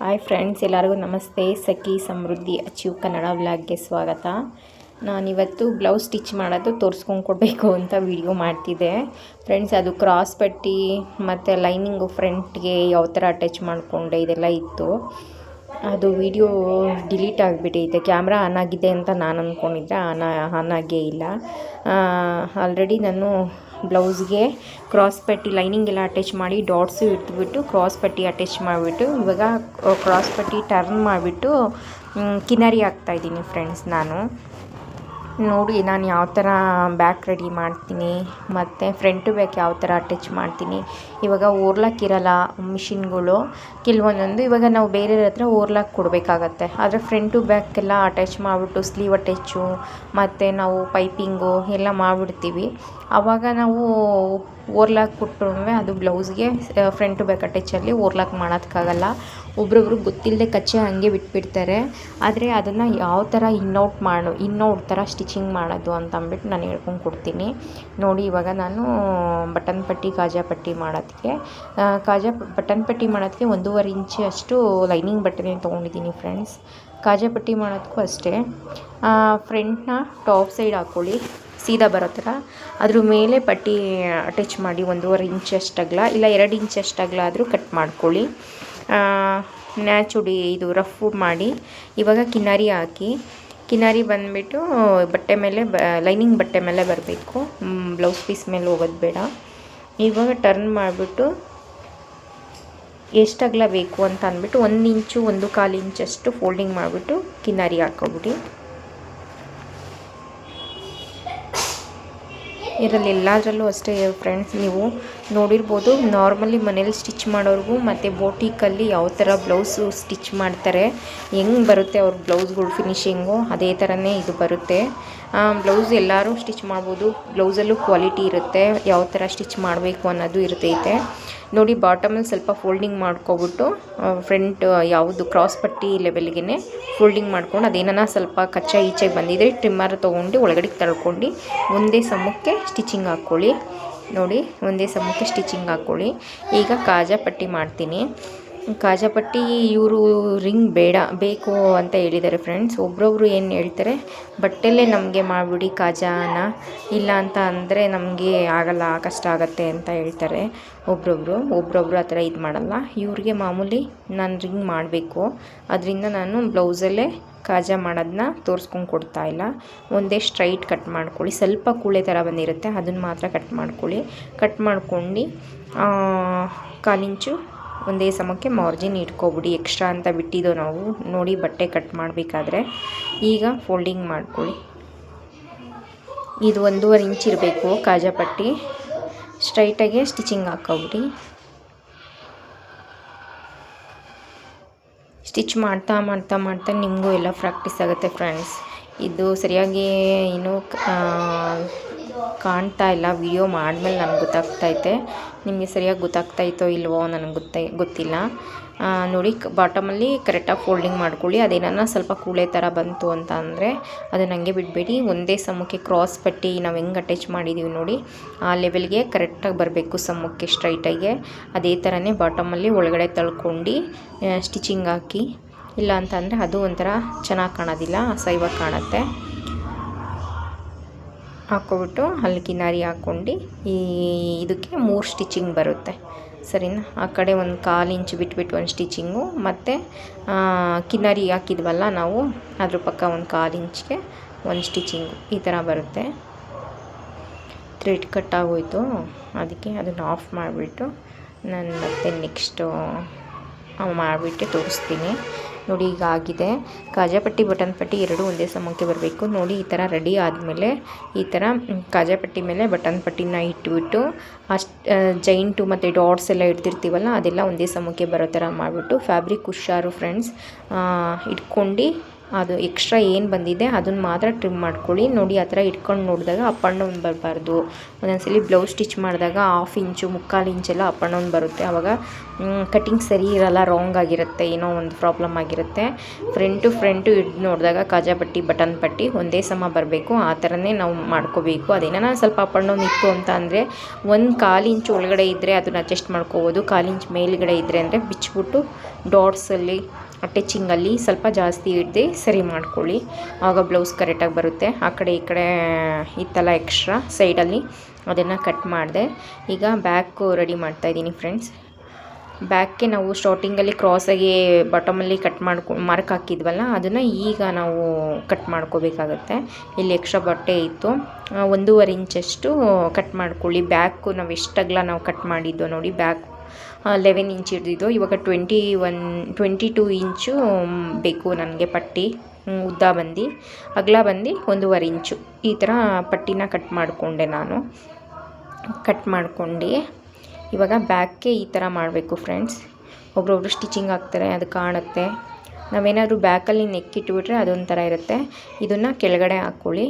Hi friends ಎಲ್ಲರಿಗೂ ನಮಸ್ತೆ. ಸಖಿ ಸಮೃದ್ಧಿ achieve Kannada ವ್ಲಾಗ್ಗೆ ಸ್ವಾಗತ. ನಾನಿವತ್ತು ಬ್ಲೌಸ್ ಸ್ಟಿಚ್ ಮಾಡೋದು ತೋರಿಸ್ಕೊಂಡು ಕೊಡಬೇಕು ಅಂತ ವಿಡಿಯೋ ಮಾಡ್ತಿದ್ದೆ. ಫ್ರೆಂಡ್ಸ್ ಅದು ಕ್ರಾಸ್ ಪಟ್ಟಿ ಮತ್ತು ಲೈನಿಂಗು ಫ್ರಂಟ್ಗೆ ಯಾವ ಥರ ಅಟ್ಯಾಚ್ ಮಾಡಿಕೊಂಡೆ ಇದೆಲ್ಲ ಇತ್ತು. ಅದು ವಿಡಿಯೋ ಡಿಲೀಟ್ ಆಗಿಬಿಟ್ಟೈತೆ ಕ್ಯಾಮ್ರಾ ಆನ್ ಆಗಿದೆ ಅಂತ ನಾನು ಅಂದ್ಕೊಂಡಿದ್ದೆ ಆನ್ ಆನ್ ಆಗೇ ಇಲ್ಲ. ಆಲ್ರೆಡಿ ನಾನು ಬ್ಲೌಸ್ಗೆ ಕ್ರಾಸ್ ಪಟ್ಟಿ ಲೈನಿಂಗ್ ಎಲ್ಲ ಅಟ್ಯಾಚ್ ಮಾಡಿ ಡಾಟ್ಸು ಇಟ್ಬಿಟ್ಟು ಕ್ರಾಸ್ ಪಟ್ಟಿ ಅಟ್ಯಾಚ್ ಮಾಡಿಬಿಟ್ಟು ಇವಾಗ ಕ್ರಾಸ್ ಪಟ್ಟಿ ಟರ್ನ್ ಮಾಡಿಬಿಟ್ಟು ಕಿನರಿ ಹಾಕ್ತಾಯಿದ್ದೀನಿ ಫ್ರೆಂಡ್ಸ್ ನಾನು. ನೋಡಿ, ನಾನು ಯಾವ ಥರ ಬ್ಯಾಕ್ ರೆಡಿ ಮಾಡ್ತೀನಿ, ಮತ್ತು ಫ್ರಂಟ್ ಬ್ಯಾಕ್ ಯಾವ ಥರ ಅಟ್ಯಾಚ್ ಮಾಡ್ತೀನಿ. ಇವಾಗ ಓರ್ಲಾಕ್ ಇರಲ್ಲ ಮಿಷಿನ್ಗಳು. ಕೆಲವೊಂದೊಂದು ಇವಾಗ ನಾವು ಬೇರೆಯವ್ರ ಹತ್ರ ಓರ್ಲಾಕ್ ಕೊಡಬೇಕಾಗತ್ತೆ. ಆದರೆ ಫ್ರಂಟು ಬ್ಯಾಕ್ ಎಲ್ಲ ಅಟ್ಯಾಚ್ ಮಾಡಿಬಿಟ್ಟು ಸ್ಲೀವ್ ಅಟ್ಯಾಚು ಮತ್ತು ನಾವು ಪೈಪಿಂಗು ಎಲ್ಲ ಮಾಡಿಬಿಡ್ತೀವಿ. ಆವಾಗ ನಾವು ಓರ್ಲಾಕ್ ಕೊಟ್ಟರೂ ಅದು ಬ್ಲೌಸ್ಗೆ ಫ್ರಂಟ್ ಬ್ಯಾಕ್ ಅಟ್ಯಾಚಲ್ಲಿ ಓರ್ಲಾಕ್ ಮಾಡೋದಕ್ಕಾಗಲ್ಲ ಒಬ್ರೊಬ್ರು ಗೊತ್ತಿಲ್ಲದೆ ಕಚ್ಚೆ ಹಾಗೆ ಬಿಟ್ಬಿಡ್ತಾರೆ. ಆದರೆ ಅದನ್ನು ಯಾವ ಥರ ಇನ್ನೌಟ್ ಮಾಡು ಇನ್ನೌಟ್ ಥರ ಸ್ಟಿಚಿಂಗ್ ಮಾಡೋದು ಅಂತ ಅಂದ್ಬಿಟ್ಟು ನಾನು ಹೇಳ್ಕೊಂಡು ಕೊಡ್ತೀನಿ. ನೋಡಿ, ಇವಾಗ ನಾನು ಬಟನ್ ಪಟ್ಟಿ, ಕಾಜಾ ಪಟ್ಟಿ ಮಾಡೋದಕ್ಕೆ ಕಾಜಾ ಬಟನ್ ಪಟ್ಟಿ ಮಾಡೋದಕ್ಕೆ ಒಂದೂವರೆ ಇಂಚು ಅಷ್ಟು ಲೈನಿಂಗ್ ಬಟ್ಟೆನೇ ತೊಗೊಂಡಿದ್ದೀನಿ ಫ್ರೆಂಡ್ಸ್ ಕಾಜಾ ಪಟ್ಟಿ ಮಾಡೋದಕ್ಕೂ ಅಷ್ಟೇ. ಫ್ರಂಟ್ನ ಟಾಪ್ ಸೈಡ್ ಹಾಕ್ಕೊಳ್ಳಿ ಸೀದಾ ಬರೋ ಥರ ಅದ್ರ ಮೇಲೆ ಪಟ್ಟಿ ಅಟ್ಯಾಚ್ ಮಾಡಿ ಒಂದೂವರೆ ಇಂಚಷ್ಟು ಅಗಲ, ಇಲ್ಲ ಎರಡು ಇಂಚಷ್ಟು ಅಗಲ ಆದರೂ ಕಟ್ ಮಾಡ್ಕೊಳ್ಳಿ. ನ್ಯಾಚುಡಿ ಇದು ರಫ್ ಮಾಡಿ. ಇವಾಗ ಕಿನಾರಿ ಹಾಕಿ, ಕಿನಾರಿ ಬಂದುಬಿಟ್ಟು ಬಟ್ಟೆ ಮೇಲೆ ಬ ಲೈನಿಂಗ್ ಬಟ್ಟೆ ಮೇಲೆ ಬರಬೇಕು. ಬ್ಲೌಸ್ ಪೀಸ್ ಮೇಲೆ ಹೋಗೋದು ಬೇಡ. ಇವಾಗ ಟರ್ನ್ ಮಾಡಿಬಿಟ್ಟು ಎಷ್ಟು ಅಗಲ ಬೇಕು ಅಂತ ಅಂದ್ಬಿಟ್ಟು ಒಂದು ಇಂಚು, ಒಂದು ಕಾಲು ಇಂಚಷ್ಟು ಫೋಲ್ಡಿಂಗ್ ಮಾಡಿಬಿಟ್ಟು ಕಿನಾರಿ ಹಾಕೋಬಿಡಿ ಇದರಲ್ಲಿ ಎಲ್ಲದರಲ್ಲೂ ಅಷ್ಟೇ ಫ್ರೆಂಡ್ಸ್ ನೀವು ನೋಡಿರ್ಬೋದು. ನಾರ್ಮಲಿ ಮನೇಲಿ ಸ್ಟಿಚ್ ಮಾಡೋರಿಗೂ ಮತ್ತು ಬೋಟಿಕಲ್ಲಿ ಯಾವ ಥರ ಬ್ಲೌಸು ಸ್ಟಿಚ್ ಮಾಡ್ತಾರೆ, ಹೆಂಗೆ ಬರುತ್ತೆ ಅವ್ರ ಬ್ಲೌಸ್ಗಳು ಫಿನಿಶಿಂಗು, ಅದೇ ಥರನೇ ಇದು ಬರುತ್ತೆ. ಬ್ಲೌಸ್ ಎಲ್ಲರೂ ಸ್ಟಿಚ್ ಮಾಡ್ಬೋದು. ಬ್ಲೌಸಲ್ಲೂ ಕ್ವಾಲಿಟಿ ಇರುತ್ತೆ, ಯಾವ ಥರ ಸ್ಟಿಚ್ ಮಾಡಬೇಕು ಅನ್ನೋದು ಇರ್ತೈತೆ. ನೋಡಿ, ಬಾಟಮಲ್ಲಿ ಸ್ವಲ್ಪ ಫೋಲ್ಡಿಂಗ್ ಮಾಡ್ಕೊಬಿಟ್ಟು ಫ್ರಂಟ್ ಯಾವುದು ಕ್ರಾಸ್ ಪಟ್ಟಿ ಲೆವೆಲ್ಗೆ ಫೋಲ್ಡಿಂಗ್ ಮಾಡ್ಕೊಂಡು ಅದೇನ ಸ್ವಲ್ಪ ಕಚ್ಚಾ ಈಚೆಗೆ ಬಂದಿದ್ರೆ ಟ್ರಿಮ್ಮರ್ ತೊಗೊಂಡು ಒಳಗಡೆ ತಳ್ಕೊಂಡು ಒಂದೇ ಸಮಕ್ಕೆ ಸ್ಟಿಚಿಂಗ್ ಹಾಕ್ಕೊಳ್ಳಿ. ನೋಡಿ, ಒಂದೇ ಸಮಕ್ಕೆ ಸ್ಟಿಚಿಂಗ್ ಹಾಕ್ಕೊಳ್ಳಿ ಈಗ ಕಾಜಾ ಪಟ್ಟಿ ಮಾಡ್ತೀನಿ. ಕಾಜಾಪಟ್ಟಿ ಇವರು ರಿಂಗ್ ಬೇಡ, ಬೇಕು ಅಂತ ಹೇಳಿದ್ದಾರೆ ಫ್ರೆಂಡ್ಸ್ ಒಬ್ರೊಬ್ರು ಏನು ಹೇಳ್ತಾರೆ, ಬಟ್ಟೆಲ್ಲೇ ನಮಗೆ ಮಾಡಿಬಿಡಿ ಕಾಜಾನ. ಇಲ್ಲ ಅಂತ ಅಂದರೆ ನಮಗೆ ಆಗಲ್ಲ, ಕಷ್ಟ ಆಗುತ್ತೆ ಅಂತ ಹೇಳ್ತಾರೆ ಒಬ್ರೊಬ್ರು. ಒಬ್ರೊಬ್ರು ಆ ಥರ ಇದು ಮಾಡಲ್ಲ. ಇವ್ರಿಗೆ ಮಾಮೂಲಿ ನಾನು ರಿಂಗ್ ಮಾಡಬೇಕು. ಅದರಿಂದ ನಾನು ಬ್ಲೌಸಲ್ಲೇ ಕಾಜಾ ಮಾಡೋದನ್ನ ತೋರಿಸ್ಕೊಂಡು ಕೊಡ್ತಾ ಇಲ್ಲ. ಒಂದೇ ಸ್ಟ್ರೈಟ್ ಕಟ್ ಮಾಡ್ಕೊಳ್ಳಿ. ಸ್ವಲ್ಪ ಕೂಳೆ ಥರ ಬಂದಿರುತ್ತೆ. ಅದನ್ನು ಮಾತ್ರ ಕಟ್ ಮಾಡ್ಕೊಳ್ಳಿ. ಕಟ್ ಮಾಡ್ಕೊಂಡು ಕಾಲಿಂಚು ಒಂದೇ ಸಮಕ್ಕೆ ಮಾರ್ಜಿನ್ ಇಟ್ಕೊಬಿಡಿ. ಎಕ್ಸ್ಟ್ರಾ ಅಂತ ಬಿಟ್ಟಿದ್ದೋ ನಾವು ನೋಡಿ ಬಟ್ಟೆ ಕಟ್ ಮಾಡಬೇಕಾದ್ರೆ ಈಗ ಫೋಲ್ಡಿಂಗ್ ಮಾಡ್ಕೊಳ್ಳಿ. ಇದು ಒಂದೂವರೆ ಇಂಚ್ ಇರಬೇಕು ಕಾಜಾ ಪಟ್ಟಿ. ಸ್ಟ್ರೈಟಾಗೆ ಸ್ಟಿಚಿಂಗ್ ಹಾಕೋಬಿಡಿ ಸ್ಟಿಚ್ ಮಾಡ್ತಾ ಮಾಡ್ತಾ ಮಾಡ್ತಾ ನಿಮಗೂ ಎಲ್ಲ ಪ್ರಾಕ್ಟೀಸ್ ಆಗುತ್ತೆ ಫ್ರೆಂಡ್ಸ್. ಇದು ಸರಿಯಾಗಿ ಏನು ಕಾಣ್ತಾ ಇಲ್ಲ, ವಿಡಿಯೋ ಮಾಡಿದ್ಮೇಲೆ ನನಗೆ ಗೊತ್ತಾಗ್ತೈತೆ ನಿಮಗೆ ಸರಿಯಾಗಿ ಗೊತ್ತಾಗ್ತಾಯಿತ್ತೋ ಇಲ್ವೋ ನನಗೆ ಗೊತ್ತೈ, ಗೊತ್ತಿಲ್ಲ. ನೋಡಿ ಬಾಟಮಲ್ಲಿ ಕರೆಕ್ಟಾಗಿ ಫೋಲ್ಡಿಂಗ್ ಮಾಡ್ಕೊಳ್ಳಿ. ಅದೇನಾನ ಸ್ವಲ್ಪ ಕೂಳೆ ಥರ ಬಂತು ಅಂತ ಅಂದರೆ ಅದನ್ನು ಹಂಗೆ ಬಿಡಬೇಡಿ. ಒಂದೇ ಸಮಕ್ಕೆ ಕ್ರಾಸ್ ಪಟ್ಟಿ ನಾವು ಹೆಂಗೆ ಅಟ್ಯಾಚ್ ಮಾಡಿದ್ದೀವಿ ನೋಡಿ, ಆ ಲೆವೆಲ್ಗೆ ಕರೆಕ್ಟಾಗಿ ಬರಬೇಕು ಸಮಕ್ಕೆ ಸ್ಟ್ರೈಟಾಗೆ ಅದೇ ಥರನೇ ಬಾಟಮಲ್ಲಿ ಒಳಗಡೆ ತಳ್ಕೊಂಡು ಸ್ಟಿಚಿಂಗ್ ಹಾಕಿ. ಇಲ್ಲ ಅಂತ ಅಂದರೆ ಅದು ಒಂಥರ ಚೆನ್ನಾಗಿ ಕಾಣೋದಿಲ್ಲ ಅಸಹ್ಯವಾಗಿ ಕಾಣುತ್ತೆ. ಹಾಕ್ಕೊಬಿಟ್ಟು ಅಲ್ಲಿ ಕಿನಾರಿ ಹಾಕ್ಕೊಂಡು ಈ, ಇದಕ್ಕೆ ಮೂರು ಸ್ಟಿಚಿಂಗ್ ಬರುತ್ತೆ. ಸರಿನಾ? ಆ ಕಡೆ ಒಂದು ಕಾಲು ಇಂಚು ಬಿಟ್ಬಿಟ್ಟು ಒಂದು ಸ್ಟಿಚಿಂಗು, ಮತ್ತು ಕಿನ್ನರಿ ಹಾಕಿದ್ವಲ್ಲ ನಾವು, ಅದ್ರ ಪಕ್ಕ ಒಂದು ಕಾಲು ಇಂಚಿಗೆ ಒಂದು ಸ್ಟಿಚಿಂಗು. ಈ ಥರ ಬರುತ್ತೆ. ಥ್ರೆಡ್ ಕಟ್ ಆಗೋಯ್ತು. ಅದಕ್ಕೆ ಅದನ್ನು ಆಫ್ ಮಾಡಿಬಿಟ್ಟು ನಾನು ಮತ್ತೆ ನೆಕ್ಸ್ಟು ಮಾಡಿಬಿಟ್ಟು ತೋರಿಸ್ತೀನಿ. ನೋಡಿ ಈಗ ಆಗಿದೆ ಕಾಜಾಪಟ್ಟಿ ಬಟನ್ ಪಟ್ಟಿ ಎರಡು ಒಂದೇ ಸಮಕ್ಕೆ ಬರಬೇಕು. ನೋಡಿ, ಈ ಥರ ರೆಡಿ ಆದಮೇಲೆ, ಈ ಥರ ಕಾಜಾಪಟ್ಟಿ ಮೇಲೆ ಬಟನ್ ಪಟ್ಟಿನ ಇಟ್ಬಿಟ್ಟು, ಅಷ್ಟು ಜೈಂಟು ಮತ್ತು ಡಾಟ್ಸ್ ಎಲ್ಲ ಇಡ್ತಿರ್ತೀವಲ್ಲ, ಅದೆಲ್ಲ ಒಂದೇ ಸಮಕ್ಕೆ ಬರೋ ಥರ ಮಾಡಿಬಿಟ್ಟು ಫ್ಯಾಬ್ರಿಕ್ ಹುಷಾರು ಫ್ರೆಂಡ್ಸ್ ಇಟ್ಕೊಂಡು ಅದು ಎಕ್ಸ್ಟ್ರಾ ಏನು ಬಂದಿದೆ ಅದನ್ನು ಮಾತ್ರ ಟ್ರಿಮ್ ಮಾಡ್ಕೊಳ್ಳಿ. ನೋಡಿ, ಆ ಥರ ಇಟ್ಕೊಂಡು ನೋಡಿದಾಗ ಅಪ್ ಆ್ಯಂಡ್ ಡೌನ್ ಬರಬಾರ್ದು. ಒಂದೊಂದ್ಸಲಿ ಬ್ಲೌಸ್ ಸ್ಟಿಚ್ ಮಾಡಿದಾಗ ಹಾಫ್ ಇಂಚು ಮುಕ್ಕಾಲು ಇಂಚೆಲ್ಲ ಅಪ್ ಆ್ಯಂಡ್ ಡೌನ್ ಬರುತ್ತೆ. ಆವಾಗ ಕಟಿಂಗ್ ಸರಿ ಇರಲ್ಲ ರಾಂಗ್ ಆಗಿರುತ್ತೆ, ಏನೋ ಒಂದು ಪ್ರಾಬ್ಲಮ್ ಆಗಿರುತ್ತೆ. ಫ್ರಂಟ್ ಫ್ರಂಟು ಇದು ನೋಡಿದಾಗ ಕಾಜಾ ಪಟ್ಟಿ, ಬಟನ್ ಪಟ್ಟಿ ಒಂದೇ ಸಮ ಬರಬೇಕು. ಆ ಥರನೇ ನಾವು ಮಾಡ್ಕೋಬೇಕು. ಅದೇನೋ ಸ್ವಲ್ಪ ಅಪ್ ಆ್ಯಂಡ್ ಡೌನ್ ಇತ್ತು ಅಂತ ಅಂದರೆ, ಒಂದು ಕಾಲು ಇಂಚು ಒಳಗಡೆ ಇದ್ದರೆ ಅದನ್ನು ಅಡ್ಜಸ್ಟ್ ಮಾಡ್ಕೋಬೋದು. ಕಾಲು ಇಂಚ್ ಮೇಲ್ಗಡೆ ಇದ್ದರೆ ಅಂದರೆ ಬಿಚ್ಚಿಬಿಟ್ಟು ಡಾಟ್ಸಲ್ಲಿ ಅಟ್ಯಾಚಿಂಗಲ್ಲಿ ಸ್ವಲ್ಪ ಜಾಸ್ತಿ ಹಿಡ್ದು ಸರಿ ಮಾಡ್ಕೊಳ್ಳಿ. ಆಗ ಬ್ಲೌಸ್ ಕರೆಕ್ಟಾಗಿ ಬರುತ್ತೆ. ಆ ಕಡೆ ಈ ಕಡೆ ಇತ್ತಲ್ಲ ಎಕ್ಸ್ಟ್ರಾ ಸೈಡಲ್ಲಿ ಅದನ್ನು ಕಟ್ ಮಾಡಿದೆ. ಈಗ ಬ್ಯಾಕು ರೆಡಿ ಮಾಡ್ತಾಯಿದ್ದೀನಿ ಫ್ರೆಂಡ್ಸ್ ಬ್ಯಾಕ್ಗೆ ನಾವು ಸ್ಟಾರ್ಟಿಂಗಲ್ಲಿ ಕ್ರಾಸಾಗಿ ಬಾಟಮಲ್ಲಿ ಕಟ್ ಮಾಡ್ಕೊ ಮಾರ್ಕ್ ಹಾಕಿದ್ವಲ್ಲ, ಅದನ್ನು ಈಗ ನಾವು ಕಟ್ ಮಾಡ್ಕೋಬೇಕಾಗತ್ತೆ. ಇಲ್ಲಿ ಎಕ್ಸ್ಟ್ರಾ ಬಟ್ಟೆ ಇತ್ತು. ಒಂದೂವರೆ ಇಂಚಷ್ಟು ಕಟ್ ಮಾಡ್ಕೊಳ್ಳಿ. ಬ್ಯಾಕು ನಾವು ಎಷ್ಟಗ್ಲ ನಾವು ಕಟ್ ಮಾಡಿದ್ದು ನೋಡಿ ಬ್ಯಾಕ್ ಲೆವೆನ್ ಇಂಚ್ ಹಿಡಿದಿದ್ದು. ಇವಾಗ twenty one twenty two inch ಬೇಕು ನನಗೆ ಪಟ್ಟಿ. ಉದ್ದ ಬಂದು. ಅಗಲ ಬಂದು ಒಂದೂವರೆ ಇಂಚು ಈ ಥರ ಪಟ್ಟಿನ ಕಟ್ ಮಾಡಿಕೊಂಡೆ ನಾನು. ಕಟ್ ಮಾಡ್ಕೊಂಡು. ಇವಾಗ ಬ್ಯಾಕ್ಗೆ ಈ ಥರ ಮಾಡಬೇಕು ಫ್ರೆಂಡ್ಸ್ ಒಬ್ರೊಬ್ರು ಸ್ಟಿಚಿಂಗ್ ಹಾಕ್ತಾರೆ, ಅದು ಕಾಣುತ್ತೆ. ನಾವೇನಾದರೂ ಬ್ಯಾಕಲ್ಲಿ ನೆಕ್ಕಿಟ್ಬಿಟ್ರೆ ಅದೊಂಥರ ಇರುತ್ತೆ. ಇದನ್ನು ಕೆಳಗಡೆ ಹಾಕ್ಕೊಳ್ಳಿ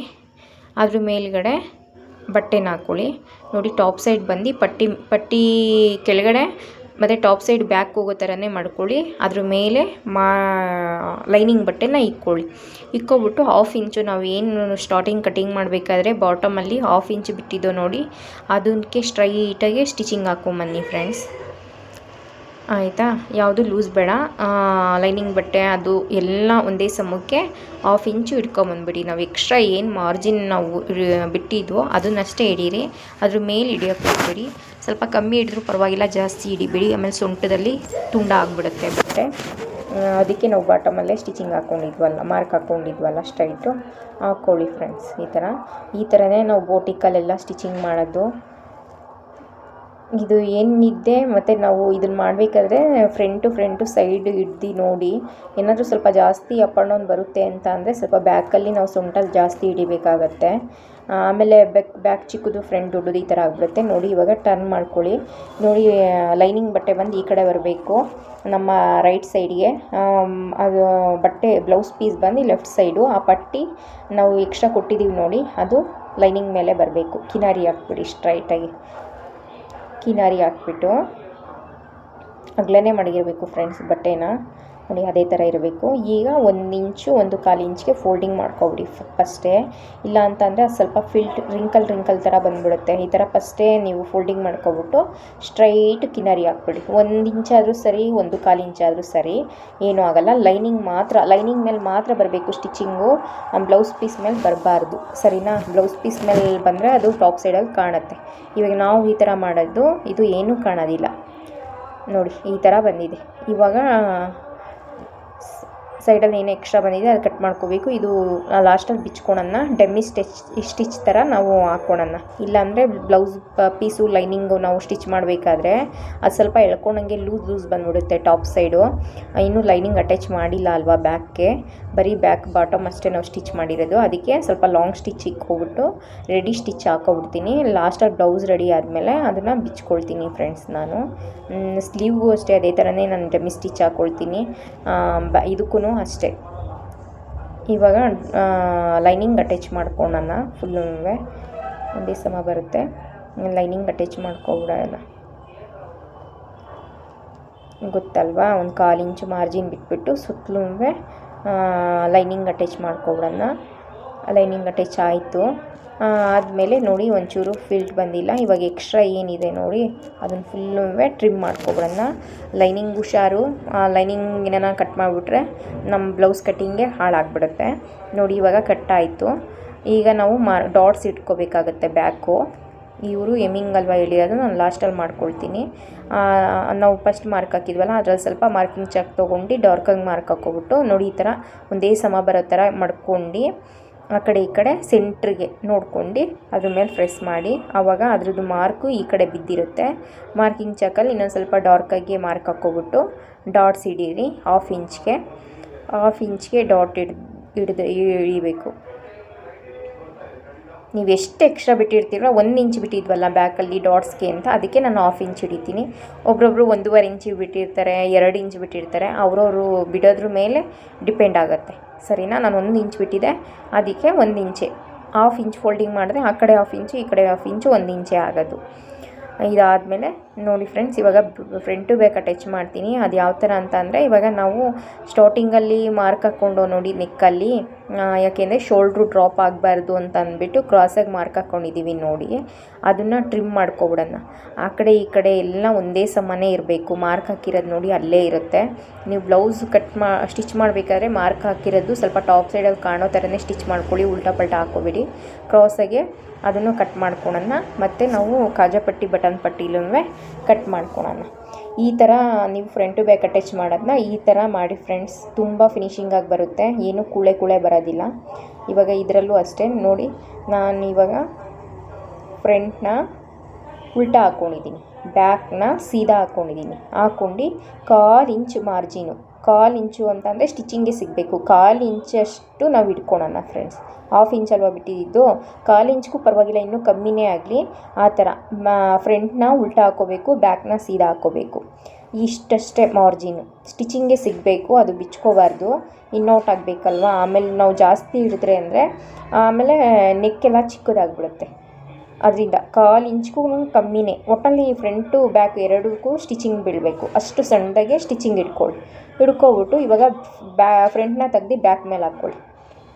ಅದ್ರ ಮೇಲ್ಗಡೆ ಬಟ್ಟೆನ ಹಾಕ್ಕೊಳ್ಳಿ ನೋಡಿ ಟಾಪ್ ಸೈಡ್ ಬಂದು, ಪಟ್ಟಿ ಪಟ್ಟಿ ಕೆಳಗಡೆ ಮತ್ತು ಟಾಪ್ ಸೈಡ್ ಬ್ಯಾಕ್ ಹೋಗೋ ಥರನೇ ಮಾಡ್ಕೊಳ್ಳಿ. ಅದ್ರ ಮೇಲೆ ಮಾ, ಲೈನಿಂಗ್ ಬಟ್ಟೆನ ಇಕ್ಕೊಳ್ಳಿ. ಇಕ್ಕೊಬಿಟ್ಟು ಹಾಫ್ ಇಂಚು ನಾವು ಏನು ಸ್ಟಾರ್ಟಿಂಗ್ ಕಟಿಂಗ್ ಮಾಡಬೇಕಾದ್ರೆ ಬಾಟಮಲ್ಲಿ ಹಾಫ್ ಇಂಚ್ ಬಿಟ್ಟಿದ್ದೋ ನೋಡಿ, ಅದಕ್ಕೆ ಸ್ಟ್ರೈಟಾಗಿ ಸ್ಟಿಚಿಂಗ್ ಹಾಕೊಂಬನ್ನಿ ಫ್ರೆಂಡ್ಸ್ ಆಯಿತಾ? ಯಾವುದು ಲೂಸ್ ಬೇಡ. ಲೈನಿಂಗ್ ಬಟ್ಟೆ ಅದು ಎಲ್ಲ ಒಂದೇ ಸಮಕ್ಕೆ ಹಾಫ್ ಇಂಚು ಇಟ್ಕೊಂಬಂದ್ಬಿಡಿ ನಾವು ಎಕ್ಸ್ಟ್ರಾ ಏನು ಮಾರ್ಜಿನ್ ನಾವು ಬಿಟ್ಟಿದ್ವೋ ಅದನ್ನಷ್ಟೇ ಹಿಡೀರಿ ಅದ್ರ ಮೇಲೆ ಹಿಡಿಯೋಕ್ಕೆ ಸ್ವಲ್ಪ ಕಮ್ಮಿ ಹಿಡಿದ್ರೂ ಪರವಾಗಿಲ್ಲ, ಜಾಸ್ತಿ ಹಿಡಿಬೇಡಿ. ಆಮೇಲೆ ಸೊಂಟದಲ್ಲಿ ತುಂಡ ಆಗಿಬಿಡುತ್ತೆ ಬಟ್ಟೆ. ಅದಕ್ಕೆ ನಾವು ಬಾಟಮಲ್ಲೇ ಸ್ಟಿಚಿಂಗ್ ಹಾಕ್ಕೊಂಡಿದ್ವಲ್ಲ ಮಾರ್ಕ್ ಹಾಕ್ಕೊಂಡಿದ್ವಲ್ಲ ಸ್ಟ್ರೈಟು ಹಾಕ್ಕೊಳ್ಳಿ ಫ್ರೆಂಡ್ಸ್ ಈ ಥರ ಈ ಥರನೇ ನಾವು ಬೋಟಿಕಲ್ಲೆಲ್ಲ ಸ್ಟಿಚಿಂಗ್ ಮಾಡೋದು. ಇದು ಏನಿದೆ ಮತ್ತು ನಾವು ಇದನ್ನು ಮಾಡಬೇಕಾದ್ರೆ ಫ್ರಂಟ್ ಫ್ರಂಟು ಸೈಡ್ ಹಿಡ್ದು ನೋಡಿ. ಏನಾದರೂ ಸ್ವಲ್ಪ ಜಾಸ್ತಿ ಅಪ್ ಆ್ಯಂಡ್ ಡೌನ್ ಬರುತ್ತೆ ಅಂತ ಅಂದರೆ ಸ್ವಲ್ಪ ಬ್ಯಾಕಲ್ಲಿ ನಾವು ಸೊಂಟ ಜಾಸ್ತಿ ಹಿಡಿಬೇಕಾಗತ್ತೆ. ಆಮೇಲೆ ಬೆಕ್ ಬ್ಯಾಕ್ ಚಿಕ್ಕದು ಫ್ರಂಟ್ ದೊಡ್ಡದು ಈ ಥರ ಆಗಿಬಿಡುತ್ತೆ. ನೋಡಿ ಇವಾಗ ಟರ್ನ್ ಮಾಡ್ಕೊಳ್ಳಿ. ನೋಡಿ ಲೈನಿಂಗ್ ಬಟ್ಟೆ ಬಂದು ಈ ಕಡೆ ಬರಬೇಕು. ನಮ್ಮ ರೈಟ್ ಸೈಡ್ಗೆ ಅದು ಬಟ್ಟೆ ಬ್ಲೌಸ್ ಪೀಸ್ ಬಂದು ಲೆಫ್ಟ್ ಸೈಡು ಆ ಪಟ್ಟಿ ನಾವು ಎಕ್ಸ್ಟ್ರಾ ಕೊಟ್ಟಿದ್ದೀವಿ ನೋಡಿ. ಅದು ಲೈನಿಂಗ್ ಮೇಲೆ ಬರಬೇಕು. ಕಿನಾರಿ ಹಾಕ್ಬಿಡಿ ಸ್ಟ್ರೈಟಾಗಿ ಕಿನಾರಿ ಹಾಕ್ಬಿಟ್ಟು ಅಗ್ಲೇ ಮಡಗಿರಬೇಕು ಫ್ರೆಂಡ್ಸ್ ಬಟ್ಟೆನ. ನೋಡಿ, ಅದೇ ಥರ ಇರಬೇಕು. ಈಗ ಒಂದು ಇಂಚು, ಒಂದು ಕಾಲು ಇಂಚಿಗೆ ಫೋಲ್ಡಿಂಗ್ ಮಾಡ್ಕೊಬಿಡಿ ಫಸ್ಟೇ. ಇಲ್ಲ ಅಂತಂದರೆ ಅದು ಸ್ವಲ್ಪ ಫಿಲ್ಟ್ ರಿಂಕಲ್ ರಿಂಕಲ್ ಥರ ಬಂದುಬಿಡುತ್ತೆ. ಈ ಥರ ಫಸ್ಟೇ ನೀವು ಫೋಲ್ಡಿಂಗ್ ಮಾಡ್ಕೊಬಿಟ್ಟು ಸ್ಟ್ರೈಟ್ ಕಿನಾರಿ ಹಾಕ್ಬಿಡಿ. ಒಂದು ಇಂಚಾದರೂ ಸರಿ, ಒಂದು ಕಾಲು ಇಂಚಾದರೂ ಸರಿ. ಏನೂ ಆಗೋಲ್ಲ. ಲೈನಿಂಗ್ ಮಾತ್ರ ಲೈನಿಂಗ್ ಮೇಲೆ ಮಾತ್ರ ಬರಬೇಕು ಸ್ಟಿಚಿಂಗು ಬ್ಲೌಸ್ ಪೀಸ್ ಮೇಲೆ ಬರಬಾರ್ದು. ಸರಿನಾ? ಬ್ಲೌಸ್ ಪೀಸ್ ಮೇಲೆ ಬಂದರೆ ಅದು ಟಾಪ್ ಸೈಡಲ್ಲಿ ಕಾಣುತ್ತೆ. ಇವಾಗ ನಾವು ಈ ಥರ ಮಾಡೋದು ಇದು ಏನೂ ಕಾಣೋದಿಲ್ಲ. ನೋಡಿ, ಈ ಥರ ಬಂದಿದೆ. ಇವಾಗ ಸೈಡಲ್ಲಿ ಏನು ಎಕ್ಸ್ಟ್ರಾ ಬಂದಿದೆ ಅದು ಕಟ್ ಮಾಡ್ಕೋಬೇಕು. ಇದು ಲಾಸ್ಟಲ್ಲಿ ಬಿಚ್ಕೊಳೋಣ ಡೆಮ್ಮಿ ಸ್ಟಿಚ್ ಸ್ಟಿಚ್ ಥರ ನಾವು ಹಾಕ್ಕೊಳೋಣ ಇಲ್ಲಾಂದರೆ ಬ್ಲೌಸ್ ಪೀಸು ಲೈನಿಂಗು ನಾವು ಸ್ಟಿಚ್ ಮಾಡಬೇಕಾದ್ರೆ ಅದು ಸ್ವಲ್ಪ ಎಳ್ಕೊಂಡಂಗೆ ಲೂಸ್ ಲೂಸ್ ಬಂದ್ಬಿಡುತ್ತೆ ಟಾಪ್ ಸೈಡು ಇನ್ನೂ ಲೈನಿಂಗ್ ಅಟ್ಯಾಚ್ ಮಾಡಿಲ್ಲ ಅಲ್ವಾ ಬ್ಯಾಕ್ಗೆ ಬರೀ ಬ್ಯಾಕ್ ಬಾಟಮ್ ಅಷ್ಟೇ ನಾವು ಸ್ಟಿಚ್ ಮಾಡಿರೋದು. ಅದಕ್ಕೆ ಸ್ವಲ್ಪ ಲಾಂಗ್ ಸ್ಟಿಚ್ ಇಕ್ಕೊಬಿಟ್ಟು ರೆಡಿ ಸ್ಟಿಚ್ ಹಾಕೋಬಿಡ್ತೀನಿ. ಲಾಸ್ಟಲ್ಲಿ ಬ್ಲೌಸ್ ರೆಡಿ ಆದಮೇಲೆ ಅದನ್ನು ಬಿಚ್ಕೊಳ್ತೀನಿ ಫ್ರೆಂಡ್ಸ್ ನಾನು. ಸ್ಲೀವ್ಗೂ ಅಷ್ಟೇ, ಅದೇ ಥರನೇ ನಾನು ಡೆಮ್ಮಿ ಸ್ಟಿಚ್ ಹಾಕ್ಕೊಳ್ತೀನಿ ಬ ಇದಕ್ಕೂ ಅಷ್ಟೇ. ಇವಾಗ ಲೈನಿಂಗ್ ಅಟ್ಯಾಚ್ ಮಾಡ್ಕೊಳ್ಳೋಣ ಫುಲ್ಲು ಒಂದೇ ಸಮ ಬರುತ್ತೆ. ಲೈನಿಂಗ್ ಅಟ್ಯಾಚ್ ಮಾಡ್ಕೊಬಿಡೋಣ ಗೊತ್ತಲ್ವಾ? ಒಂದು ಕಾಲು ಇಂಚು ಮಾರ್ಜಿನ್ ಬಿಟ್ಬಿಟ್ಟು ಸುತ್ತಲೂ ಲೈನಿಂಗ್ ಅಟ್ಯಾಚ್ ಮಾಡ್ಕೊಬಿಡೋಣ. ಲೈನಿಂಗ್ ಅಟ್ಯಾಚ್ ಆಯಿತು. ಆದಮೇಲೆ ನೋಡಿ, ಒಂಚೂರು ಫಿಲ್ಟ್ ಬಂದಿಲ್ಲ. ಇವಾಗ ಎಕ್ಸ್ಟ್ರಾ ಏನಿದೆ ನೋಡಿ, ಅದನ್ನು ಫುಲ್ಲು ಟ್ರಿಮ್ ಮಾಡ್ಕೊಬಿಡೋಣ. ಲೈನಿಂಗ್ ಹುಷಾರು. ಲೈನಿಂಗ್ ಏನಾರ ಕಟ್ ಮಾಡಿಬಿಟ್ರೆ ನಮ್ಮ ಬ್ಲೌಸ್ ಕಟ್ಟಿಂಗೆ ಹಾಳಾಗ್ಬಿಡುತ್ತೆ. ನೋಡಿ, ಇವಾಗ ಕಟ್ಟಾಯಿತು ಈಗ ನಾವು ಮಾ ಡಾಟ್ಸ್ ಇಟ್ಕೋಬೇಕಾಗತ್ತೆ ಬ್ಯಾಕು ಇವರು ಎಮಿಂಗ್ ಅಲ್ವಾ ಹೇಳಿರೋದು ನಾನು ಲಾಸ್ಟಲ್ಲಿ ಮಾಡ್ಕೊಳ್ತೀನಿ. ನಾವು ಫಸ್ಟ್ ಮಾರ್ಕ್ ಹಾಕಿದ್ವಲ್ಲ, ಅದ್ರಲ್ಲಿ ಸ್ವಲ್ಪ ಮಾರ್ಕಿಂಗ್ ಚಾಕ್ ತೊಗೊಂಡು ಡಾರ್ಕಾಗಿ ಮಾರ್ಕ್ ಹಾಕ್ಕೊಬಿಟ್ಟು ನೋಡಿ, ಈ ಥರ ಒಂದೇ ಸಮ ಬರೋ ಥರ ಮಾಡ್ಕೊಂಡು. ಆ ಕಡೆ ಈ ಕಡೆ ಸೆಂಟ್ರಿಗೆ ನೋಡ್ಕೊಂಡು ಅದ್ರ ಮೇಲೆ ಪ್ರೆಸ್ ಮಾಡಿ. ಆವಾಗ ಅದ್ರದ್ದು ಮಾರ್ಕು ಈ ಕಡೆ ಬಿದ್ದಿರುತ್ತೆ. ಮಾರ್ಕಿಂಗ್ ಚಾಕಲ್ಲಿ ಇನ್ನೊಂದು ಸ್ವಲ್ಪ ಡಾರ್ಕಾಗಿ ಮಾರ್ಕ್ ಹಾಕ್ಕೊಬಿಟ್ಟು ಡಾಟ್ಸ್ ಹಿಡೀರಿ ಹಾಫ್ ಇಂಚ್ಗೆ ಹಾಫ್ ಇಂಚ್ಗೆ ಡಾಟ್ ಹಿಡ್ದು ಹಿಡ್ದು ಇಳಿಬೇಕು ನೀವು ಎಷ್ಟು ಎಕ್ಸ್ಟ್ರಾ ಬಿಟ್ಟಿರ್ತೀರೋ ಒಂದು ಇಂಚ್ ಬಿಟ್ಟಿದ್ವಲ್ಲ ಬ್ಯಾಕಲ್ಲಿ ಡಾಟ್ಸ್ಗೆ ಅಂತ, ಅದಕ್ಕೆ ನಾನು ಹಾಫ್ ಇಂಚ್ ಹಿಡಿತೀನಿ. ಒಬ್ರೊಬ್ರು ಒಂದೂವರೆ ಇಂಚ್ ಬಿಟ್ಟಿರ್ತಾರೆ, ಎರಡು ಇಂಚ್ ಬಿಟ್ಟಿರ್ತಾರೆ, ಅವರವರು ಬಿಡೋದ್ರ ಮೇಲೆ ಡಿಪೆಂಡ್ ಆಗುತ್ತೆ. ಸರಿನಾ? ನಾನು ಒಂದು ಇಂಚ್ ಬಿಟ್ಟಿದ್ದೆ ಅದಕ್ಕೆ ಒಂದು ಇಂಚೆ. ಹಾಫ್ ಇಂಚ್ ಫೋಲ್ಡಿಂಗ್ ಮಾಡಿದ್ರೆ ಆ ಕಡೆ ಹಾಫ್ ಇಂಚು, ಈ ಕಡೆ ಹಾಫ್ ಇಂಚು ಒಂದು ಇಂಚೆ ಆಗೋದು. ಇದಾದಮೇಲೆ ನೋಡಿ ಫ್ರೆಂಡ್ಸ್, ಇವಾಗ ಫ್ರಂಟು ಬೇಕು ಅಟ್ಯಾಚ್ ಮಾಡ್ತೀನಿ. ಅದು ಯಾವ ಥರ ಅಂತ ಅಂದರೆ ಇವಾಗ ನಾವು ಸ್ಟಾರ್ಟಿಂಗಲ್ಲಿ ಮಾರ್ಕ್ ಹಾಕ್ಕೊಂಡು ನೋಡಿ ನೆಕ್ಕಲ್ಲಿ ಯಾಕೆಂದರೆ ಶೋಲ್ಡ್ರು ಡ್ರಾಪ್ ಆಗಬಾರ್ದು ಅಂತ ಅಂದ್ಬಿಟ್ಟು ಕ್ರಾಸಾಗಿ ಮಾರ್ಕ್ ಹಾಕ್ಕೊಂಡಿದ್ದೀವಿ ನೋಡಿ. ಅದನ್ನು ಟ್ರಿಮ್ ಮಾಡ್ಕೊಬಿಡೋಣ. ಆ ಕಡೆ ಈ ಕಡೆ ಎಲ್ಲ ಒಂದೇ ಸಮಾನೇ ಇರಬೇಕು. ಮಾರ್ಕ್ ಹಾಕಿರೋದು ನೋಡಿ ಅಲ್ಲೇ ಇರುತ್ತೆ. ನೀವು ಬ್ಲೌಸ್ ಕಟ್ ಮಾ ಸ್ಟಿಚ್ ಮಾಡಬೇಕಾದ್ರೆ ಮಾರ್ಕ್ ಹಾಕಿರೋದು ಸ್ವಲ್ಪ ಟಾಪ್ ಸೈಡಲ್ಲಿ ಕಾಣೋ ಥರನೇ ಸ್ಟಿಚ್ ಮಾಡ್ಕೊಳ್ಳಿ. ಉಲ್ಟಾ ಪಲ್ಟಾ ಹಾಕೋಬೇಡಿ ಕ್ರಾಸಾಗೆ ಅದನ್ನು ಕಟ್ ಮಾಡ್ಕೊಳೋಣ. ಮತ್ತು ನಾವು ಕಾಜಾಪಟ್ಟಿ ಬಟನ್ ಪಟ್ಟಿಲೂ ಕಟ್ ಮಾಡ್ಕೊಳೋಣ. ಈ ಥರ ನೀವು ಫ್ರಂಟು ಬ್ಯಾಕ್ ಅಟ್ಯಾಚ್ ಮಾಡೋದನ್ನ ಈ ಥರ ಮಾಡಿ ಫ್ರೆಂಡ್ಸ್, ತುಂಬ ಫಿನಿಶಿಂಗಾಗಿ ಬರುತ್ತೆ. ಏನು ಕೂಳೆ ಕೂಳೆ ಬರೋದಿಲ್ಲ. ಇವಾಗ ಇದರಲ್ಲೂ ಅಷ್ಟೇ. ನೋಡಿ, ನಾನು ಇವಾಗ ಫ್ರಂಟ್ನ ಉಲ್ಟಾ ಹಾಕ್ಕೊಂಡಿದ್ದೀನಿ ಬ್ಯಾಕ್ನ ಸೀದಾ ಹಾಕ್ಕೊಂಡಿದ್ದೀನಿ ಹಾಕ್ಕೊಂಡು ಕಾಲು ಇಂಚ್ ಮಾರ್ಜಿನು. ಕಾಲು ಇಂಚು ಅಂತಂದರೆ ಸ್ಟಿಚಿಂಗ್ಗೆ ಸಿಗಬೇಕು. ಕಾಲು ಇಂಚಷ್ಟು ನಾವು ಇಟ್ಕೊಳೋಣ ಫ್ರೆಂಡ್ಸ್ ಹಾಫ್ ಇಂಚ್ ಅಲ್ವಾ ಬಿಟ್ಟಿದ್ದು? ಕಾಲು ಇಂಚ್ಗೂ ಪರವಾಗಿಲ್ಲ, ಇನ್ನೂ ಕಮ್ಮಿನೇ ಆಗಲಿ. ಆ ಥರ ಫ್ರಂಟ್ನ ಉಲ್ಟಾ ಹಾಕ್ಕೋಬೇಕು ಬ್ಯಾಕ್ನ ಸೀದಾ ಹಾಕ್ಕೋಬೇಕು ಇಷ್ಟಷ್ಟೇ ಮಾರ್ಜಿನು ಸ್ಟಿಚಿಂಗ್ಗೆ ಸಿಗಬೇಕು, ಅದು ಬಿಚ್ಕೋಬಾರ್ದು. ಇನ್ನೌಟ್ ಆಗಬೇಕಲ್ವಾ? ಆಮೇಲೆ ನಾವು ಜಾಸ್ತಿ ಹಿಡಿದ್ರೆ ಅಂದರೆ, ಆಮೇಲೆ ನೆಕ್ಕೆಲ್ಲ ಚಿಕ್ಕದಾಗ್ಬಿಡುತ್ತೆ. ಅದರಿಂದ ಕಾಲು ಇಂಚ್ಗೂ ಕಮ್ಮಿನೇ. ಒಟ್ಟಲ್ಲಿ ಫ್ರಂಟು ಬ್ಯಾಕ್ ಎರಡಕ್ಕೂ ಸ್ಟಿಚಿಂಗ್ ಬೀಳಬೇಕು ಅಷ್ಟು ಸಣ್ಣದಾಗೆ ಸ್ಟಿಚಿಂಗ್ ಇಟ್ಕೊಳ್ಳಿ. ಹಿಡ್ಕೊಬಿಟ್ಟು ಇವಾಗ ಬ್ಯಾ ಫ್ರಂಟ್ನ ತೆಗ್ದು ಬ್ಯಾಕ್ ಮೇಲೆ ಹಾಕ್ಕೊಳ್ಳಿ.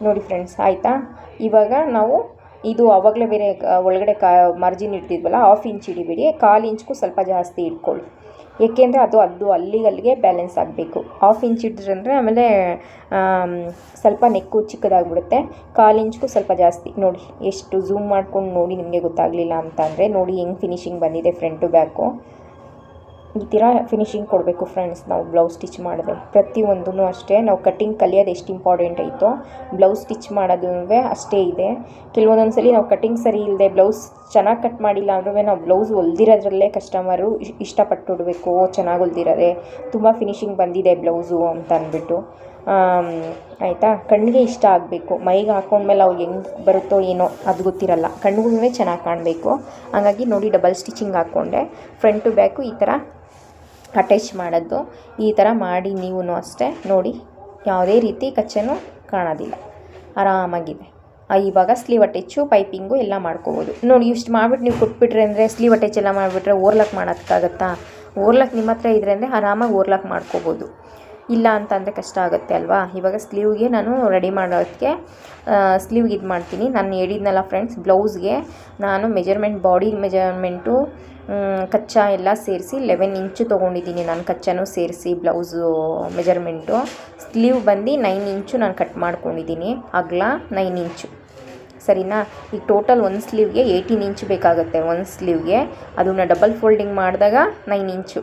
ನೋಡಿ ಫ್ರೆಂಡ್ಸ್ ಆಯಿತಾ? ಇವಾಗ ನಾವು ಇದು ಆವಾಗಲೇ ಬೇರೆ, ಒಳಗಡೆ ಕಾ ಮಾರ್ಜಿನ್ ಇಡ್ತಿದ್ವಲ್ಲ ಹಾಫ್ ಇಂಚ್ ಹಿಡಿಬೇಡಿ. ಕಾಲು ಇಂಚ್ಗೂ ಸ್ವಲ್ಪ ಜಾಸ್ತಿ ಇಟ್ಕೊಳ್ಳಿ. ಏಕೆಂದರೆ ಅದು ಅದು ಅಲ್ಲಿಗೆ ಅಲ್ಲಿಗೆ ಬ್ಯಾಲೆನ್ಸ್ ಆಗಬೇಕು. ಹಾಫ್ ಇಂಚ್ ಇಟ್ಟಿದ್ರಂದರೆ ಆಮೇಲೆ ಸ್ವಲ್ಪ ನೆಕ್ಕು ಚಿಕ್ಕದಾಗ್ಬಿಡುತ್ತೆ. ಕಾಲು ಇಂಚ್ಗೂ ಸ್ವಲ್ಪ ಜಾಸ್ತಿ. ನೋಡಿ, ಎಷ್ಟು ಝೂಮ್ ಮಾಡ್ಕೊಂಡು ನೋಡಿ ನಿಮಗೆ ಗೊತ್ತಾಗಲಿಲ್ಲ ಅಂತ ಅಂದರೆ ನೋಡಿ ಹೆಂಗೆ ಫಿನಿಶಿಂಗ್ ಬಂದಿದೆ ಫ್ರಂಟು ಬ್ಯಾಕು ಈ ಥರ ಫಿನಿಶಿಂಗ್ ಕೊಡಬೇಕು ಫ್ರೆಂಡ್ಸ್ ನಾವು ಬ್ಲೌಸ್ ಸ್ಟಿಚ್ ಮಾಡಿದ್ರೆ ಪ್ರತಿಯೊಂದೂ ಅಷ್ಟೇ. ನಾವು ಕಟ್ಟಿಂಗ್ ಕಲಿಯೋದು ಎಷ್ಟು ಇಂಪಾರ್ಟೆಂಟ್ ಐತೋ ಬ್ಲೌಸ್ ಸ್ಟಿಚ್ ಮಾಡೋದೂ ಅಷ್ಟೇ ಇದೆ. ಕೆಲವೊಂದೊಂದು ಸಲ ನಾವು ಕಟ್ಟಿಂಗ್ ಸರಿ ಇಲ್ಲದೆ ಬ್ಲೌಸ್ ಚೆನ್ನಾಗಿ ಕಟ್ ಮಾಡಿಲ್ಲ ಅಂದ್ರೂ ನಾವು ಬ್ಲೌಸ್ ಹೊಲ್ದಿರೋದ್ರಲ್ಲೇ ಕಸ್ಟಮರು ಇಷ್ಟಪಟ್ಟು ಉಡಬೇಕು ಚೆನ್ನಾಗಿ ಹೊಲ್ದಿರೋದೆ, ತುಂಬ ಫಿನಿಶಿಂಗ್ ಬಂದಿದೆ ಬ್ಲೌಸು ಅಂತ ಅಂದ್ಬಿಟ್ಟು. ಆಯಿತಾ? ಕಣ್ಣಿಗೆ ಇಷ್ಟ ಆಗಬೇಕು. ಮೈಗೆ ಹಾಕೊಂಡ್ಮೇಲೆ ಅವ್ರು ಹೆಂಗೆ ಬರುತ್ತೋ ಏನೋ, ಅದು ಗೊತ್ತಿರಲ್ಲ. ಕಣ್ಣುಗೂ ಚೆನ್ನಾಗಿ ಕಾಣಬೇಕು. ಹಾಗಾಗಿ ನೋಡಿ ಡಬಲ್ ಸ್ಟಿಚಿಂಗ್ ಹಾಕ್ಕೊಂಡೆ ಫ್ರಂಟು ಬ್ಯಾಕು ಈ ಥರ ಅಟ್ಯಾಚ್ ಮಾಡೋದು ಈ ಥರ ಮಾಡಿ ನೀವು ಅಷ್ಟೇ. ನೋಡಿ, ಯಾವುದೇ ರೀತಿ ಕಚ್ಚೆನೂ ಕಾಣೋದಿಲ್ಲ. ಆರಾಮಾಗಿದೆ. ಇವಾಗ ಸ್ಲೀವ್ ಅಟ್ಯಾಚು ಪೈಪಿಂಗು ಎಲ್ಲ ಮಾಡ್ಕೋಬೋದು. ನೋಡಿ, ಇಷ್ಟು ಮಾಡಿಬಿಟ್ಟು ನೀವು ಕೊಟ್ಬಿಟ್ರೆ ಅಂದರೆ ಸ್ಲೀವ್ ಅಟ್ಯಾಚ್ ಎಲ್ಲ ಮಾಡಿಬಿಟ್ರೆ ಓರ್ಲಾಕ್ ಮಾಡೋಕ್ಕಾಗತ್ತಾ? ಓರ್ಲಾಕ್ ನಿಮ್ಮ ಹತ್ರ ಇದ್ರೆ ಅಂದರೆ ಆರಾಮಾಗಿ ಓರ್ಲಾಕ್ ಮಾಡ್ಕೋಬೋದು. ಇಲ್ಲ ಅಂತಂದರೆ ಕಷ್ಟ ಆಗುತ್ತೆ ಅಲ್ವಾ? ಇವಾಗ ಸ್ಲೀವ್ಗೆ ನಾನು ರೆಡಿ ಮಾಡೋದಕ್ಕೆ ಸ್ಲೀವ್ಗೆ ಇದು ಮಾಡ್ತೀನಿ. ನಾನು ಹೇಳಿದ್ನಲ್ಲ ಫ್ರೆಂಡ್ಸ್ ಬ್ಲೌಸ್ಗೆ ನಾನು ಮೆಜರ್ಮೆಂಟ್ ಬಾಡಿ ಮೆಜರ್ಮೆಂಟು ಕಚ್ಚಾ ಎಲ್ಲ ಸೇರಿಸಿ ಲೆವೆನ್ ಇಂಚು ತೊಗೊಂಡಿದ್ದೀನಿ ನಾನು ಕಚ್ಚಾನು ಸೇರಿಸಿ ಬ್ಲೌಸು ಮೆಜರ್ಮೆಂಟು ಸ್ಲೀವ್ ಬಂದು ನೈನ್ ಇಂಚು ನಾನು ಕಟ್ ಮಾಡ್ಕೊಂಡಿದ್ದೀನಿ. ಅಗಲ ನೈನ್ ಇಂಚು ಸರಿನಾ? ಈಗ ಟೋಟಲ್ ಒಂದು ಸ್ಲೀವ್ಗೆ ಏಯ್ಟೀನ್ ಇಂಚು ಬೇಕಾಗುತ್ತೆ, ಒಂದು ಸ್ಲೀವ್ಗೆ. ಅದನ್ನು ಡಬಲ್ ಫೋಲ್ಡಿಂಗ್ ಮಾಡಿದಾಗ ನೈನ್ ಇಂಚು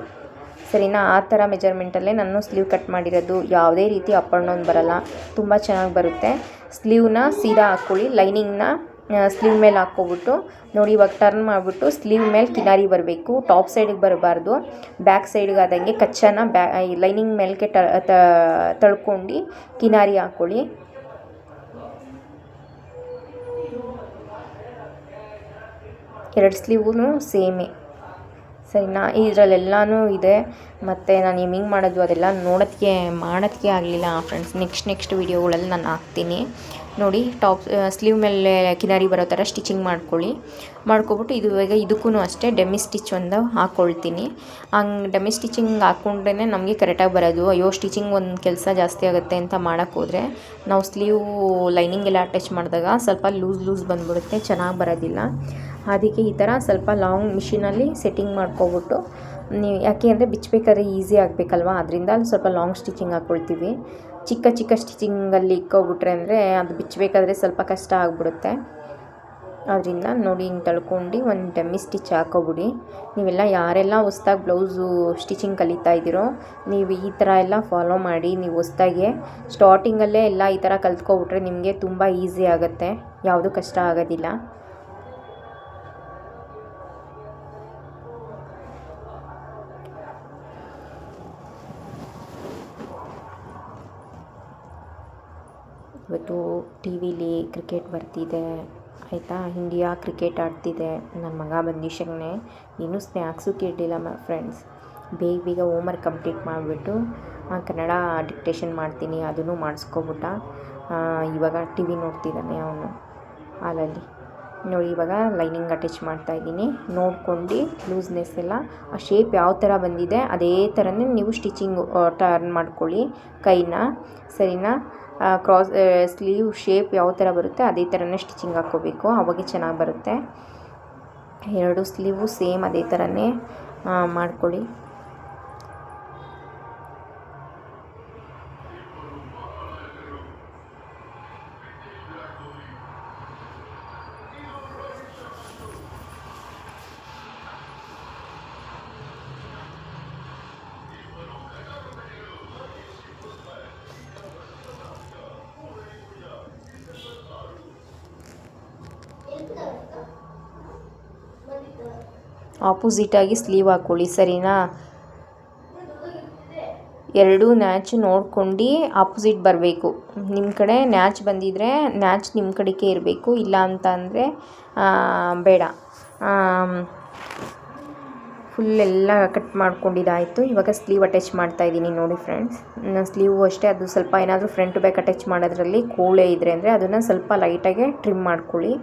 ಸರಿನಾ? ಆ ಥರ ಮೆಜರ್ಮೆಂಟಲ್ಲೇ ನಾನು ಸ್ಲೀವ್ ಕಟ್ ಮಾಡಿರೋದು. ಯಾವುದೇ ರೀತಿ ಅಪ್ ಆ್ಯಂಡ್ ಡೌನ್ ಬರೋಲ್ಲ. ತುಂಬ ಚೆನ್ನಾಗಿ ಬರುತ್ತೆ. ಸ್ಲೀವ್ನ ಸೀದಾ ಹಾಕ್ಕೊಳ್ಳಿ. ಲೈನಿಂಗ್ನ ಸ್ಲೀವ್ ಮೇಲೆ ಹಾಕ್ಕೊಬಿಟ್ಟು, ನೋಡಿ ಇವಾಗ ಟರ್ನ್ ಮಾಡಿಬಿಟ್ಟು ಸ್ಲೀವ್ ಮೇಲೆ ಕಿನಾರಿ ಬರಬೇಕು. ಟಾಪ್ ಸೈಡಿಗೆ ಬರಬಾರ್ದು. ಬ್ಯಾಕ್ ಸೈಡ್ಗೆ ಆದಂಗೆ ಕಚ್ಚಾನ ಲೈನಿಂಗ್ ಮೇಲ್ಗೆ ತಳ್ಕೊಂಡು ಕಿನಾರಿ ಹಾಕ್ಕೊಳ್ಳಿ. ಎರಡು ಸ್ಲೀವ್ನು ಸೇಮೇ. ಸರಿನಾ? ಇದರಲ್ಲೆಲ್ಲನೂ ಇದೆ. ಮತ್ತು ನಾನು ಎಮ್ಮಿಂಗ್ ಮಾಡೋದು? ಅದೆಲ್ಲ ನೋಡೋದಕ್ಕೆ ಮಾಡೋದಕ್ಕೆ ಆಗಲಿಲ್ಲ ಫ್ರೆಂಡ್ಸ್ ನೆಕ್ಸ್ಟ್ ನೆಕ್ಸ್ಟ್ ವೀಡಿಯೋಗಳಲ್ಲಿ ನಾನು ಹಾಕ್ತೀನಿ. ನೋಡಿ ಟಾಪ್ ಸ್ಲೀವ್ ಮೇಲೆ ಕಿನಾರಿ ಬರೋ ಥರ ಸ್ಟಿಚಿಂಗ್ ಮಾಡ್ಕೊಳ್ಳಿ. ಮಾಡ್ಕೊಬಿಟ್ಟು ಇದು ಈಗ ಇದಕ್ಕೂ ಅಷ್ಟೇ ಡೆಮಿ ಸ್ಟಿಚ್ ಒಂದು ಹಾಕ್ಕೊಳ್ತೀನಿ ಹಂಗೆ ಡೆಮ್ಮಿ ಸ್ಟಿಚಿಂಗ್ ಹಾಕ್ಕೊಂಡ್ರೇ ನಮಗೆ ಕರೆಕ್ಟಾಗಿ ಬರೋದು. ಅಯ್ಯೋ ಸ್ಟಿಚಿಂಗ್ ಒಂದು ಕೆಲಸ ಜಾಸ್ತಿ ಆಗುತ್ತೆ ಅಂತ ಮಾಡೋಕ್ಕೋದ್ರೆ ನಾವು ಸ್ಲೀವ್ ಲೈನಿಂಗ್ ಎಲ್ಲ ಅಟ್ಯಾಚ್ ಮಾಡಿದಾಗ ಸ್ವಲ್ಪ ಲೂಸ್ ಲೂಸ್ ಬಂದ್ಬಿಡುತ್ತೆ. ಚೆನ್ನಾಗಿ ಬರೋದಿಲ್ಲ. ಅದಕ್ಕೆ ಈ ಥರ ಸ್ವಲ್ಪ ಲಾಂಗ್ ಮಿಷಿನಲ್ಲಿ ಸೆಟ್ಟಿಂಗ್ ಮಾಡ್ಕೊಬಿಟ್ಟು, ನೀವು ಯಾಕೆ ಅಂದರೆ ಬಿಚ್ಚಬೇಕಾದ್ರೆ ಈಸಿ ಆಗಬೇಕಲ್ವ? ಅದರಿಂದ ಅಲ್ಲಿ ಸ್ವಲ್ಪ ಲಾಂಗ್ ಸ್ಟಿಚಿಂಗ್ ಹಾಕ್ಕೊಳ್ತೀವಿ ಚಿಕ್ಕ ಚಿಕ್ಕ ಸ್ಟಿಚಿಂಗಲ್ಲಿ ಇಕ್ಕೊಬಿಟ್ರೆ ಅಂದರೆ ಅದು ಬಿಚ್ಚಬೇಕಾದ್ರೆ ಸ್ವಲ್ಪ ಕಷ್ಟ ಆಗಿಬಿಡುತ್ತೆ. ಅದರಿಂದ ನೋಡಿ ಹಿಂಗೆ ತಳ್ಕೊಂಡು ಒಂದು ಡಮ್ಮಿ ಸ್ಟಿಚ್ ಹಾಕೋಬಿಡಿ. ನೀವೆಲ್ಲ ಯಾರೆಲ್ಲ ಹೊಸ್ದಾಗಿ ಬ್ಲೌಸು ಸ್ಟಿಚಿಂಗ್ ಕಲಿತಾ ಇದ್ದೀರೋ, ನೀವು ಈ ಥರ ಎಲ್ಲ ಫಾಲೋ ಮಾಡಿ, ನೀವು ಹೊಸ್ದಾಗೆ ಸ್ಟಾರ್ಟಿಂಗಲ್ಲೇ ಎಲ್ಲ ಈ ಥರ ಕಲ್ತ್ಕೊಬಿಟ್ರೆ ನಿಮಗೆ ತುಂಬ ಈಸಿ ಆಗುತ್ತೆ. ಯಾವುದೂ ಕಷ್ಟ ಆಗೋದಿಲ್ಲ. ಇವತ್ತು ಟಿ ವಿಲಿ ಕ್ರಿಕೆಟ್ ಬರ್ತಿದೆ. ಆಯಿತಾ? ಇಂಡಿಯಾ ಕ್ರಿಕೆಟ್ ಆಡ್ತಿದೆ. ನನ್ನ ಮಗ ಬಂದಿಶಗ್ನೆ ಇನ್ನೂ ಸ್ನ್ಯಾಕ್ಸು ಕೇಳಲಿಲ್ಲ ಮ, ಫ್ರೆಂಡ್ಸ್. ಬೇಗ ಬೇಗ ಹೋಮ್ವರ್ಕ್ ಕಂಪ್ಲೀಟ್ ಮಾಡಿಬಿಟ್ಟು ಕನ್ನಡ ಡಿಕ್ಟೇಷನ್ ಮಾಡ್ತೀನಿ. ಅದನ್ನು ಮಾಡಿಸ್ಕೊಬಿಟ್ಟ. ಇವಾಗ ಟಿ ವಿ ನೋಡ್ತಿದ್ದಾನೆ ಅವನು, ಹಾಲಲ್ಲಿ. ನೋಡಿ, ಇವಾಗ ಲೈನಿಂಗ್ ಅಟ್ಯಾಚ್ ಮಾಡ್ತಾ ಇದ್ದೀನಿ. ನೋಡ್ಕೊಂಡು ಲೂಸ್ನೆಸ್ ಎಲ್ಲ, ಆ ಶೇಪ್ ಯಾವ ಥರ ಬಂದಿದೆ, ಅದೇ ಥರನೇ ನೀವು ಸ್ಟಿಚಿಂಗು ಟರ್ನ್ ಮಾಡ್ಕೊಳ್ಳಿ ಕೈನ. ಸರಿನಾ? ಕ್ರಾಸ್ ಸ್ಲೀವ್ ಶೇಪ್ ಯಾವ ಥರ ಬರುತ್ತೆ, ಅದೇ ಥರನೇ ಸ್ಟಿಚಿಂಗ್ ಹಾಕ್ಕೋಬೇಕು. ಅವಾಗೆ ಚೆನ್ನಾಗಿ ಬರುತ್ತೆ. ಎರಡು ಸ್ಲೀವು ಸೇಮ್ ಅದೇ ಥರನೇ ಮಾಡ್ಕೊಳ್ಳಿ. ಆಪೋಸಿಟಾಗಿ ಸ್ಲೀವ್ ಹಾಕ್ಕೊಳ್ಳಿ ಸರಿನಾ? ಎರಡೂ ನ್ಯಾಚ್ ನೋಡ್ಕೊಂಡು ಆಪೋಸಿಟ್ ಬರಬೇಕು. ನಿಮ್ಮ ಕಡೆ ನ್ಯಾಚ್ ಬಂದಿದ್ದರೆ ನ್ಯಾಚ್ ನಿಮ್ಮ ಕಡೆಗೆ ಇರಬೇಕು, ಇಲ್ಲ ಅಂತ ಅಂದರೆ ಬೇಡ. ಫುಲ್ ಎಲ್ಲ ಕಟ್ ಮಾಡ್ಕೊಂಡಿದ್ದಾಯಿತು. ಇವಾಗ ಸ್ಲೀವ್ ಅಟ್ಯಾಚ್ ಮಾಡ್ತಾ ಇದ್ದೀನಿ ನೋಡಿ ಫ್ರೆಂಡ್ಸ್ ಸ್ಲೀವ್ ಅಷ್ಟೇ, ಅದು ಸ್ವಲ್ಪ ಏನಾದರೂ ಫ್ರಂಟ್ ಬ್ಯಾಕ್ ಅಟ್ಯಾಚ್ ಮಾಡೋದ್ರಲ್ಲಿ ಕೋಳೆ ಇದ್ದರೆ ಅಂದರೆ ಅದನ್ನು ಸ್ವಲ್ಪ ಲೈಟಾಗೆ ಟ್ರಿಮ್ ಮಾಡ್ಕೊಳ್ಳಿ.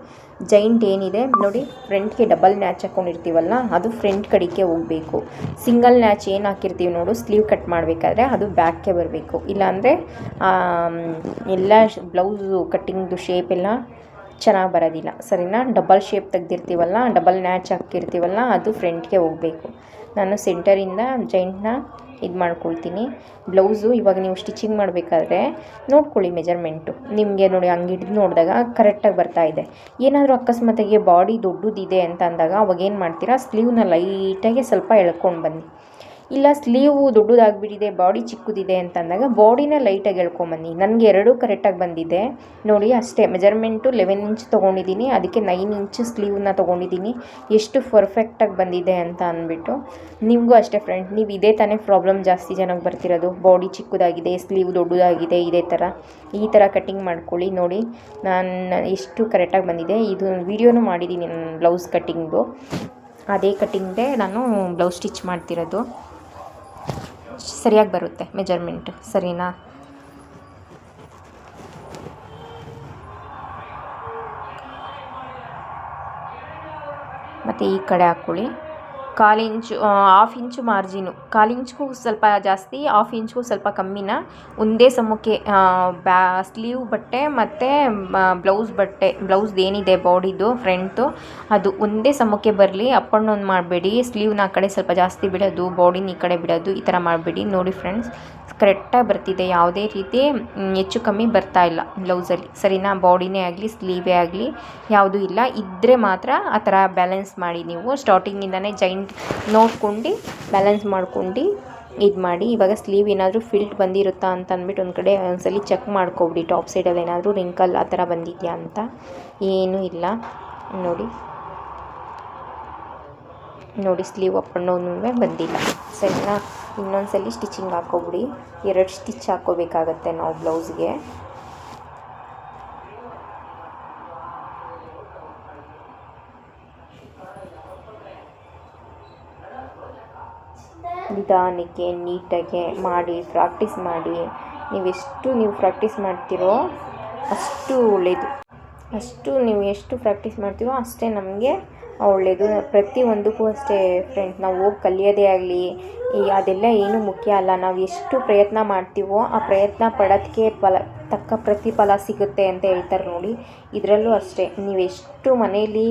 ಜೈಂಟ್ ಏನಿದೆ ನೋಡಿ ಫ್ರಂಟ್ಗೆ ಡಬಲ್ ನ್ಯಾಚ್ ಹಾಕ್ಕೊಂಡಿರ್ತೀವಲ್ಲ ಅದು ಫ್ರಂಟ್ ಕಡೆಗೆ ಹೋಗಬೇಕು. ಸಿಂಗಲ್ ನ್ಯಾಚ್ ಏನು ಹಾಕಿರ್ತೀವಿ ನೋಡು ಸ್ಲೀವ್ ಕಟ್ ಮಾಡಬೇಕಾದ್ರೆ ಅದು ಬ್ಯಾಕ್ಗೆ ಬರಬೇಕು. ಇಲ್ಲಾಂದರೆ ಎಲ್ಲ ಬ್ಲೌಸು ಕಟ್ಟಿಂಗ್ದು ಶೇಪ್ ಎಲ್ಲ ಚೆನ್ನಾಗಿ ಬರೋದಿಲ್ಲ. ಸರಿನಾ? ಡಬಲ್ ಶೇಪ್ ತೆಗ್ದಿರ್ತೀವಲ್ಲ, ಡಬಲ್ ನ್ಯಾಚ್ ಹಾಕಿರ್ತೀವಲ್ಲ, ಅದು ಫ್ರಂಟ್ಗೆ ಹೋಗಬೇಕು. ನಾನು ಸೆಂಟರಿಂದ ಜಾಯಿಂಟ್ನ ಇದು ಮಾಡ್ಕೊಳ್ತೀನಿ. ಬ್ಲೌಸು ಇವಾಗ ನೀವು ಸ್ಟಿಚಿಂಗ್ ಮಾಡಬೇಕಾದ್ರೆ ನೋಡ್ಕೊಳ್ಳಿ ಮೆಜರ್ಮೆಂಟು. ನಿಮಗೆ ನೋಡಿ, ಹಂಗೆ ಹಿಡಿದು ನೋಡಿದಾಗ ಕರೆಕ್ಟಾಗಿ ಬರ್ತಾ ಇದೆ. ಏನಾದರೂ ಅಕಸ್ಮಾತಾಗಿ ಬಾಡಿ ದೊಡ್ಡದಿದೆ ಅಂತ ಅಂದಾಗ ಅವಾಗ ಏನು ಮಾಡ್ತೀರಾ? ಸ್ಲೀವ್ನ ಲೈಟಾಗಿ ಸ್ವಲ್ಪ ಎಳ್ಕೊಂಡು ಬನ್ನಿ. ಇಲ್ಲ ಸ್ಲೀವು ದೊಡ್ಡದಾಗ್ಬಿಟ್ಟಿದೆ, ಬಾಡಿ ಚಿಕ್ಕದಿದೆ ಅಂತ ಅಂದಾಗ ಬಾಡಿನ ಲೈಟಾಗಿ ಎಳ್ಕೊಂಬನ್ನಿ ನನಗೆ ಎರಡೂ ಕರೆಕ್ಟಾಗಿ ಬಂದಿದೆ. ನೋಡಿ ಅಷ್ಟೇ, ಮೆಜರ್ಮೆಂಟು ಲೆವೆನ್ ಇಂಚ್ ತೊಗೊಂಡಿದ್ದೀನಿ, ಅದಕ್ಕೆ ನೈನ್ ಇಂಚ್ ಸ್ಲೀವ್ನ ತೊಗೊಂಡಿದ್ದೀನಿ. ಎಷ್ಟು ಪರ್ಫೆಕ್ಟಾಗಿ ಬಂದಿದೆ ಅಂತ ಅಂದ್ಬಿಟ್ಟು. ನಿಮಗೂ ಅಷ್ಟೇ ಫ್ರೆಂಡ್ ನೀವು ಇದೇ ತಾನೇ ಪ್ರಾಬ್ಲಮ್ ಜಾಸ್ತಿ ಜನಕ್ಕೆ ಬರ್ತಿರೋದು. ಬಾಡಿ ಚಿಕ್ಕದಾಗಿದೆ, ಸ್ಲೀವ್ ದೊಡ್ಡದಾಗಿದೆ, ಇದೇ ಥರ ಈ ಥರ ಕಟ್ಟಿಂಗ್ ಮಾಡ್ಕೊಳ್ಳಿ, ನೋಡಿ. ನಾನು ಎಷ್ಟು ಕರೆಕ್ಟಾಗಿ ಬಂದಿದೆ. ಇದು ವೀಡಿಯೋನು ಮಾಡಿದ್ದೀನಿ ನನ್ನ ಬ್ಲೌಸ್ ಕಟ್ಟಿಂಗ್ದು ಅದೇ ಕಟ್ಟಿಂಗ್ದೇ ನಾನು ಬ್ಲೌಸ್ ಸ್ಟಿಚ್ ಮಾಡ್ತಿರೋದು. ಸರಿಯಾಗಿ ಬರುತ್ತೆ ಮೆಜರ್ಮೆಂಟ್ ಸರಿನಾ? ಮತ್ತು ಈ ಕಡೆ ಹಾಕ್ಕೊಳ್ಳಿ. ಕಾಲು ಇಂಚು ಹಾಫ್ ಇಂಚು ಮಾರ್ಜಿನು ಕಾಲು ಇಂಚ್ಗೂ ಸ್ವಲ್ಪ ಜಾಸ್ತಿ ಹಾಫ್ ಇಂಚ್ಗೂ ಸ್ವಲ್ಪ ಕಮ್ಮಿನ. ಒಂದೇ ಸಮಕ್ಕೆ ಬ್ಯಾ ಸ್ಲೀವ್ ಬಟ್ಟೆ ಮತ್ತು ಬ್ಲೌಸ್ ಬಟ್ಟೆ. ಬ್ಲೌಸ್ದು ಏನಿದೆ ಬಾಡಿದು ಫ್ರಂಟು ಅದು ಒಂದೇ ಸಮಕ್ಕೆ ಬರಲಿ. ಅಪ್ ಆ್ಯಂಡ್ ಡೌನ್ ಮಾಡಬೇಡಿ. ಸ್ಲೀವ್ನ ಆ ಕಡೆ ಸ್ವಲ್ಪ ಜಾಸ್ತಿ ಬಿಡೋದು ಬಾಡಿನ ಈ ಕಡೆ ಬಿಡೋದು, ಈ ಥರ ಮಾಡಬೇಡಿ. ನೋಡಿ ಫ್ರೆಂಡ್ಸ್ ಕರೆಕ್ಟಾಗಿ ಬರ್ತಿದೆ. ಯಾವುದೇ ರೀತಿ ಹೆಚ್ಚು ಕಮ್ಮಿ ಬರ್ತಾ ಇಲ್ಲ ಬ್ಲೌಸಲ್ಲಿ. ಸರಿನಾ? ಬಾಡಿನೇ ಆಗಲಿ, ಸ್ಲೀವೇ ಆಗಲಿ, ಯಾವುದೂ ಇಲ್ಲ. ಇದ್ದರೆ ಮಾತ್ರ ಆ ಥರ ಬ್ಯಾಲೆನ್ಸ್ ಮಾಡಿ ನೀವು. ಸ್ಟಾರ್ಟಿಂಗಿಂದನೇ ಜೈಂಟ್ ನೋಡ್ಕೊಂಡು ಬ್ಯಾಲೆನ್ಸ್ ಮಾಡ್ಕೊಂಡು ಇದು ಮಾಡಿ. ಇವಾಗ ಸ್ಲೀವ್ ಏನಾದರೂ ಫಿಲ್ಟ್ ಬಂದಿರುತ್ತಾ ಅಂತ ಅಂದ್ಬಿಟ್ಟು ಒಂದು ಕಡೆ ಒಂದ್ಸಲಿ ಚೆಕ್ ಮಾಡ್ಕೊಬಿಡಿ. ಟಾಪ್ ಸೈಡಲ್ಲಿ ಏನಾದರೂ ರಿಂಕಲ್ ಆ ಥರ ಬಂದಿದೆಯಾ ಅಂತ. ಏನೂ ಇಲ್ಲ. ನೋಡಿ. ನೋಡಿ ಸ್ಲೀವ್ ಅಪ್ ಬಂದಿಲ್ಲ. ಸರಿನಾ? ಇನ್ನೊಂದ್ಸಲಿ ಸ್ಟಿಚಿಂಗ್ ಹಾಕೋಬಿಡಿ. ಎರಡು ಸ್ಟಿಚ್ ಹಾಕೋಬೇಕಾಗತ್ತೆ ನಾವು ಬ್ಲೌಸ್ಗೆ ನಿಧಾನಕ್ಕೆ, ನೀಟಾಗೆ ಮಾಡಿ ಪ್ರಾಕ್ಟೀಸ್ ಮಾಡಿ. ನೀವೆಷ್ಟು ನೀವು ಪ್ರಾಕ್ಟೀಸ್ ಮಾಡ್ತೀರೋ ಅಷ್ಟು ಒಳ್ಳೆಯದು ಅಷ್ಟು ನೀವು ಎಷ್ಟು ಪ್ರಾಕ್ಟೀಸ್ ಮಾಡ್ತೀರೋ ಅಷ್ಟೇ ನಮಗೆ ಒಳ್ಳೆಯದು ಪ್ರತಿಯೊಂದಕ್ಕೂ ಅಷ್ಟೇ ಫ್ರೆಂಡ್ಸ್ ನಾವು ಹೋಗಿ ಕಲಿಯೋದೇ ಆಗಲಿ, ಈ ಅದೆಲ್ಲ ಏನು ಮುಖ್ಯ ಅಲ್ಲ. ನಾವು ಎಷ್ಟು ಪ್ರಯತ್ನ ಮಾಡ್ತೀವೋ ಆ ಪ್ರಯತ್ನ ಪಡೋದಕ್ಕೆ ಫಲ, ತಕ್ಕ ಪ್ರತಿಫಲ ಸಿಗುತ್ತೆ ಅಂತ ಹೇಳ್ತಾರೆ ನೋಡಿ. ಇದರಲ್ಲೂ ಅಷ್ಟೇ. ನೀವು ಎಷ್ಟು ಮನೇಲಿ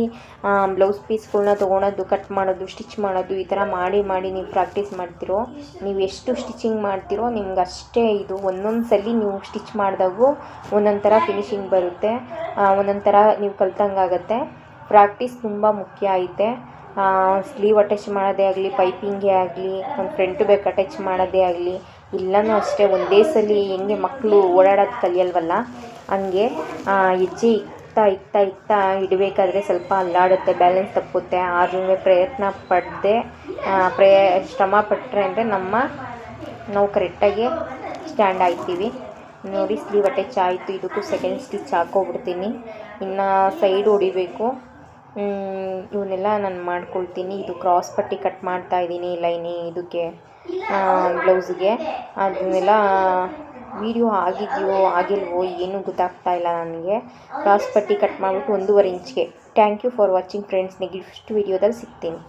ಬ್ಲೌಸ್ ಪೀಸ್ಗಳನ್ನ ತೊಗೊಳೋದು ಕಟ್ ಮಾಡೋದು ಸ್ಟಿಚ್ ಮಾಡೋದು, ಈ ಥರ ಮಾಡಿ ಮಾಡಿ ನೀವು ಪ್ರಾಕ್ಟೀಸ್ ಮಾಡ್ತೀರೋ, ನೀವು ಎಷ್ಟು ಸ್ಟಿಚಿಂಗ್ ಮಾಡ್ತೀರೋ, ನಿಮ್ಗೆ ಅಷ್ಟೇ ಇದು. ಒಂದೊಂದು ಸಲ ನೀವು ಸ್ಟಿಚ್ ಮಾಡಿದಾಗೂ ಒಂದೊಂದು ಥರ ಫಿನಿಶಿಂಗ್ ಬರುತ್ತೆ. ಒಂದೊಂದು ಥರ ನೀವು ಕಲ್ತಂಗಾಗತ್ತೆ. ಪ್ರಾಕ್ಟೀಸ್ ತುಂಬ ಮುಖ್ಯ ಐತೆ. ಸ್ಲೀವ್ ಅಟ್ಯಾಚ್ ಮಾಡೋದೇ ಆಗಲಿ ಪೈಪಿಂಗೇ ಆಗಲಿ ಫ್ರಂಟ್ ಬ್ಯಾಕ್ ಅಟ್ಯಾಚ್ ಮಾಡೋದೇ ಆಗಲಿ ಎಲ್ಲನೂ ಅಷ್ಟೇ ಒಂದೇ ಸಲ ಹೆಂಗೆ ಮಕ್ಕಳು ಓಡಾಡೋದು ಕಲಿಯಲ್ವಲ್ಲ? ಹಂಗೆ ಹೆಜ್ಜೆ ಇಕ್ತಾ ಇಕ್ತಾ ಇಕ್ತಾ ಇಡಬೇಕಾದ್ರೆ ಸ್ವಲ್ಪ ಅಲ್ಲಾಡುತ್ತೆ ಬ್ಯಾಲೆನ್ಸ್ ತಪ್ಪುತ್ತೆ ಆದ್ರೂ ಪ್ರಯತ್ನ ಪಡದೆ ಪ್ರಯ, ಶ್ರಮ ಪಟ್ಟರೆ ಅಂದರೆ ನಮ್ಮ ನಾವು ಕರೆಕ್ಟಾಗಿ ಸ್ಟ್ಯಾಂಡ್ ಆಗ್ತೀವಿ ನೋಡಿ ಸ್ಲೀವ್ ಅಟ್ಯಾಚ್ ಆಯಿತು, ಇದಕ್ಕೂ ಸೆಕೆಂಡ್ ಸ್ಟಿಚ್ ಹಾಕೋಬಿಡ್ತೀನಿ. ಇನ್ನು ಸೈಡ್ ಹೊಡಿಬೇಕು. ಇವನ್ನೆಲ್ಲ ನಾನು ಮಾಡ್ಕೊಳ್ತೀನಿ. ಇದು ಕ್ರಾಸ್ ಪಟ್ಟಿ ಕಟ್ ಮಾಡ್ತಾ ಇದ್ದೀನಿ ಲೈನಿ ಇದಕ್ಕೆ ಬ್ಲೌಸಿಗೆ. ಅದನ್ನೆಲ್ಲ ವಿಡಿಯೋ ಆಗಿದೆಯೋ, ಆಗಿಲ್ವೋ ಏನೂ ಗೊತ್ತಾಗ್ತಾ ಇಲ್ಲ ನನಗೆ. ಕ್ರಾಸ್ ಪಟ್ಟಿ ಕಟ್ ಮಾಡಿಬಿಟ್ಟು ಒಂದೂವರೆ ಇಂಚ್ಗೆ thank you for watching friends next ವಿಡಿಯೋದಲ್ಲಿ ಸಿಗ್ತೀನಿ.